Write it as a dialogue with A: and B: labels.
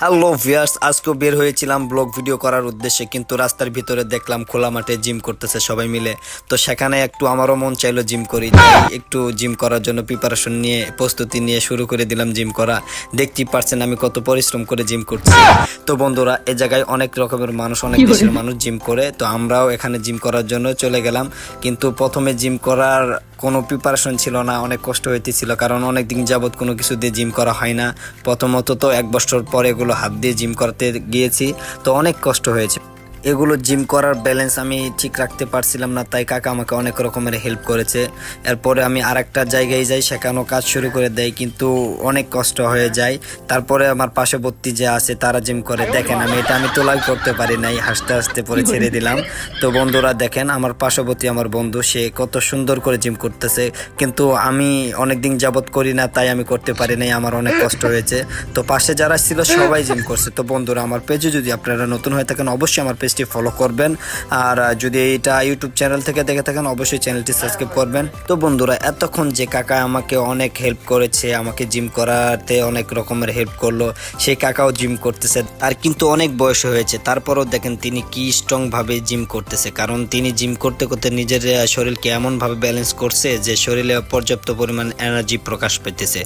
A: Hello viewers আজকেও বের হয়েছিলাম ব্লগ ভিডিও করার উদ্দেশ্যে কিন্তু রাস্তার ভিতরে দেখলাম খোলা মাঠে জিম করতেছে সবাই মিলে। তো সেখানে একটু আমারও মন চাইলো জিম করি একটু জিম করার জন্য প্রিপারেশন নিয়ে প্রস্তুতি নিয়ে শুরু করে দিলাম জিম করা। দেখতেই পারছেন আমি কত পরিশ্রম করে জিম করছি। তো বন্ধুরা এ জায়গায় অনেক রকমের মানুষ অনেক দেশের মানুষ জিম করে তো আমরাও এখানে জিম করার জন্য চলে গেলাম। কিন্তু প্রথমে জিম করার কোনো প্রিপারেশন ছিল না অনেক কষ্ট হইতেছিল কারণ অনেক দিন যাবত কোনো কিছু দিয়ে জিম করা হয় না। প্রথমত তো এক বছর পরে এগুলো হাত দিয়ে জিম করতে গিয়েছি তো অনেক কষ্ট হয়েছে। এগুলো জিম করার ব্যালেন্স আমি ঠিক রাখতে পারছিলাম না তাই কাকা আমাকে অনেক রকমের হেল্প করেছে। এরপরে আমি আরেকটা জায়গায় যাই সেখানেও কাজ শুরু করে দেয় কিন্তু অনেক কষ্ট হয়ে যায়। তারপরে আমার পার্শ্ববর্তী যে আছে তারা জিম করে। দেখেন আমি এটা আমি তোলাই করতে পারি নাই হাসতে হাসতে পরে ছেড়ে দিলাম। তো বন্ধুরা দেখেন আমার পার্শ্ববর্তী আমার বন্ধু সে কত সুন্দর করে জিম করতেছে। কিন্তু আমি অনেক দিন যাবত করি না তাই আমি করতে পারি নাই আমার অনেক কষ্ট হয়েছে। তো পাশে যারা ছিল সবাই জিম করছে। তো বন্ধুরা আমার পেজে যদি আপনারা নতুন হয়ে থাকেন অবশ্যই আমার পেজটি ফলো করবেন। আর যদি এটা ইউটিউব চ্যানেল থেকে দেখে থাকেন, অবশ্যই চ্যানেলটি সাবস্ক্রাইব করবেন। তো বন্ধুরা, এতক্ষণ যে কাকা আমাকে অনেক হেল্প করেছে, আমাকে জিম করাতে অনেক রকমের হেল্প করল, সেই কাকাও জিম করতেছে, তার কিন্তু অনেক বয়স হয়েছে। তারপরও দেখেন তিনি কি স্ট্রং ভাবে জিম করতেছে, কারণ তিনি জিম করতে করতে নিজের শরীরকে এমন ভাবে ব্যালেন্স করছে যে শরীরে পর্যাপ্ত পরিমাণ এনার্জি প্রকাশ পেতেছে।